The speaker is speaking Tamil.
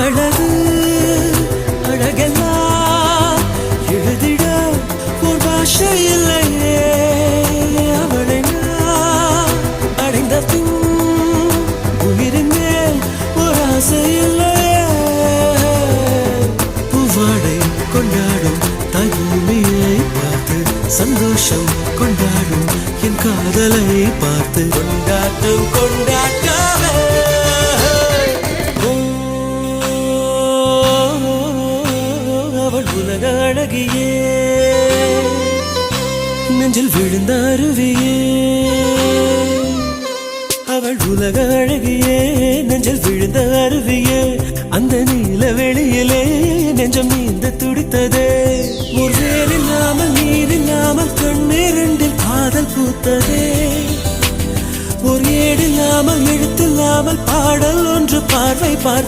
அவளது அழகெல்லாம் எழுதிட ஒரு பாஷை இல்லையே. அவளை நான் அடைந்த பின் உயிரின் ஒரு ஆசை இல்லையே. பூவாடை கொண்டாடும் தாய் பூமியை பார்த்து சந்தோஷம் கொண்டாடும் என் காதலை பார்த்து. கொண்டாட்டம் கொண்டாட்டமே. உலக அழகியே. நெஞ்சில் விழுந்த அருவியே. அவள் உலக அழகியே. நெஞ்சில் விழுந்த அருவியே. அந்த நீல வெளியிலே நெஞ்சம் நீந்த துடித்ததே. ஒரு வேல் இல்லாமல் நீர் இல்லாமல் கண்ணீரண்டில் காதல் பூத்ததே. ஒரு ஏடில்லாமல் எழுத்தில்லாமல் பாடல் ஒன்று பார்வை பார்த்து